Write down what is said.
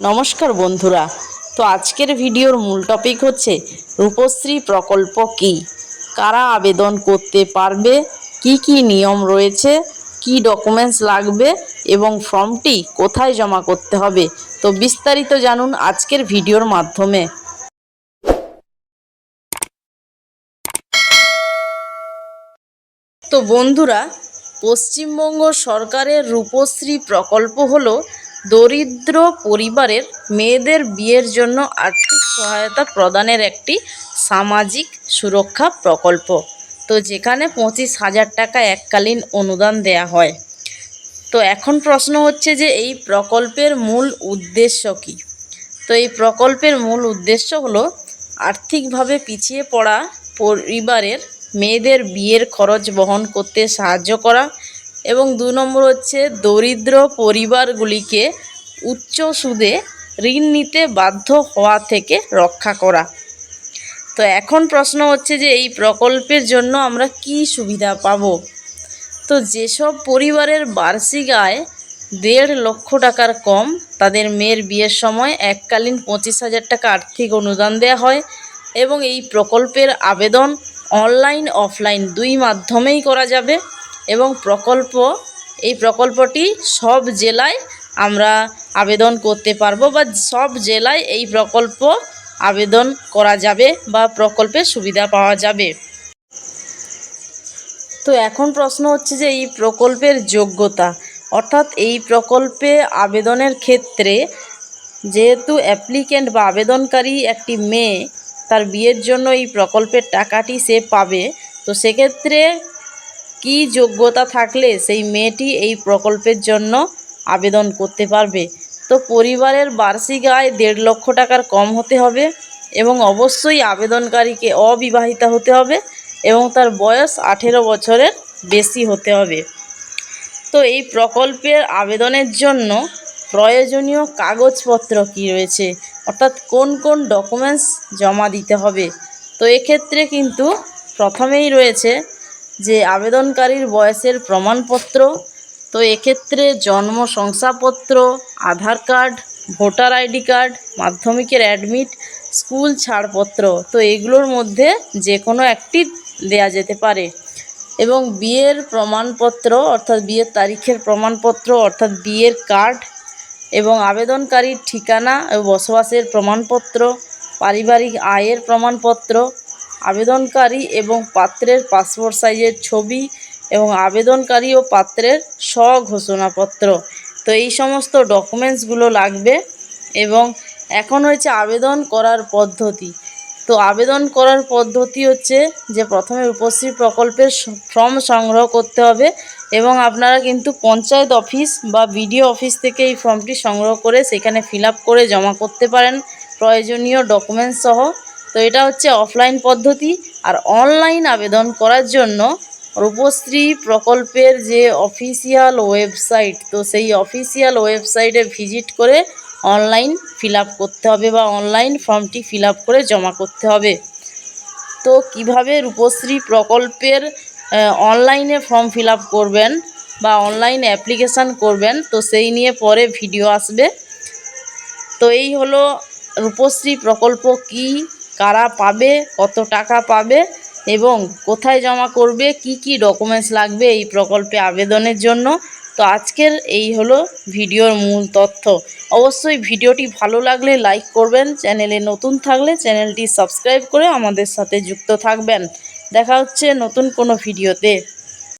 নমস্কার বন্ধুরা। তো আজকের ভিডিওর মূল টপিক হচ্ছে রূপশ্রী প্রকল্প কি? কারা আবেদন করতে পারবে? কি কি নিয়ম রয়েছে? কি ডকুমেন্টস লাগবে? এবং ফর্মটি কোথায় জমা করতে হবে? তো বিস্তারিত জানুন আজকের ভিডিওর মাধ্যমে। তো বন্ধুরা, পশ্চিমবঙ্গ সরকারের রূপশ্রী প্রকল্প হলো দরিদ্র পরিবারের মেয়েদের বিয়ের জন্য আর্থিক সহায়তা প্রদানের একটি সামাজিক সুরক্ষা প্রকল্প। তো যেখানে পঁচিশ হাজার টাকা এককালীন অনুদান দেয়া হয়। তো এখন প্রশ্ন হচ্ছে যে এই প্রকল্পের মূল উদ্দেশ্য কী? তো এই প্রকল্পের মূল উদ্দেশ্য হলো আর্থিকভাবে পিছিয়ে পড়া পরিবারের মেয়েদের বিয়ের খরচ বহন করতে সাহায্য করা এবং দু নম্বর হচ্ছে দরিদ্র পরিবারগুলিকে উচ্চ সুদে ঋণ নিতে বাধ্য হওয়া থেকে রক্ষা করা। তো এখন প্রশ্ন হচ্ছে যে এই প্রকল্পের জন্য আমরা কি সুবিধা পাব? তো যেসব পরিবারের বার্ষিক আয় দেড় লক্ষ টাকার কম, তাদের মেয়ের বিয়ের সময় এককালীন পঁচিশ হাজার টাকা আর্থিক অনুদান দেওয়া হয় এবং এই প্রকল্পের আবেদন অনলাইন, অফলাইন দুই মাধ্যমেই করা যাবে। এবং প্রকল্প, এই প্রকল্পটি সব জেলায় আমরা আবেদন করতে পারব বা সব জেলায় এই প্রকল্প আবেদন করা যাবে বা প্রকল্পের সুবিধা পাওয়া যাবে। তো এখন প্রশ্ন হচ্ছে যে এই প্রকল্পের যোগ্যতা, অর্থাৎ এই প্রকল্পে আবেদনের ক্ষেত্রে যেহেতু অ্যাপ্লিক্যান্ট বা আবেদনকারী একটি মেয়ে, তার বিয়ের জন্য এই প্রকল্পের টাকাটি সে পাবে, তো সেক্ষেত্রে কি যোগ্যতা থাকলে সেই মেয়েটি এই প্রকল্পের জন্য আবেদন করতে পারবে? তো পরিবারের বার্ষিক আয় দেড় লক্ষ টাকার কম হতে হবে এবং অবশ্যই আবেদনকারীকে অবিবাহিতা হতে হবে এবং তার বয়স আঠেরো বছরের বেশি হতে হবে। তো এই প্রকল্পের আবেদনের জন্য প্রয়োজনীয় কাগজপত্র কি রয়েছে? অর্থাৎ কোন কোন ডকুমেন্টস জমা দিতে হবে? তো এক্ষেত্রে কিন্তু প্রথমেই রয়েছে যে আবেদনকারীর বয়সের প্রমাণপত্র, তো এক্ষেত্রে জন্ম শংসাপত্র, Aadhaar card, voter ID card, মাধ্যমিকের অ্যাডমিট, স্কুল ছাড়পত্র, তো এগুলোর মধ্যে যে কোনো একটি দেয়া যেতে পারে। এবং বিয়ের প্রমাণপত্র, অর্থাৎ বিয়ের তারিখের প্রমাণপত্র, অর্থাৎ বিয়ের কার্ড এবং আবেদনকারীর ঠিকানা ও বসবাসের প্রমাণপত্র, পারিবারিক আয়ের প্রমাণপত্র আবেদনকারী এবং পাত্রের পাসপোর্ট সাইজের ছবি এবং আবেদনকারী ও পাত্রের স্বঘোষণাপত্র। তো এই সমস্ত ডকুমেন্টসগুলো লাগবে এবং এখন হয়েছে আবেদন করার পদ্ধতি। তো আবেদন করার পদ্ধতি হচ্ছে যে প্রথমে রূপশ্রী প্রকল্পের ফর্ম সংগ্রহ করতে হবে এবং আপনারা কিন্তু পঞ্চায়েত অফিস বা বিডিও অফিস থেকে এই ফর্মটি সংগ্রহ করে সেখানে ফিল করে জমা করতে পারেন। প্রয়োজনীয় ডকুমেন্টস সহ তো এটা হচ্ছে অফলাইন পদ্ধতি আর অনলাইন আবেদন করার জন্য রূপশ্রী প্রকল্পের যে অফিসিয়াল ওয়েবসাইট তো সেই অফিসিয়াল ওয়েবসাইটে ভিজিট করে অনলাইন ফিল করতে হবে বা অনলাইন ফর্মটি ফিল করে জমা করতে হবে। তো কীভাবে রূপশ্রী প্রকল্পের অনলাইনে ফর্ম ফিল করবেন বা অনলাইন অ্যাপ্লিকেশান করবেন, তো সেই নিয়ে পরে ভিডিও আসবে। তো এই হলো রূপশ্রী প্রকল্প কি কারা পাবে, কত টাকা পাবে এবং কোথায় জমা করবে, কি কি ডকুমেন্টস লাগবে এই প্রকল্পে আবেদনের জন্য। তো আজকের এই হলো ভিডিওর মূল তথ্য। অবশ্যই ভিডিওটি ভালো লাগলে লাইক করবেন, চ্যানেলে নতুন থাকলে চ্যানেলটি সাবস্ক্রাইব করে আমাদের সাথে যুক্ত থাকবেন। দেখা হচ্ছে নতুন কোনো ভিডিওতে।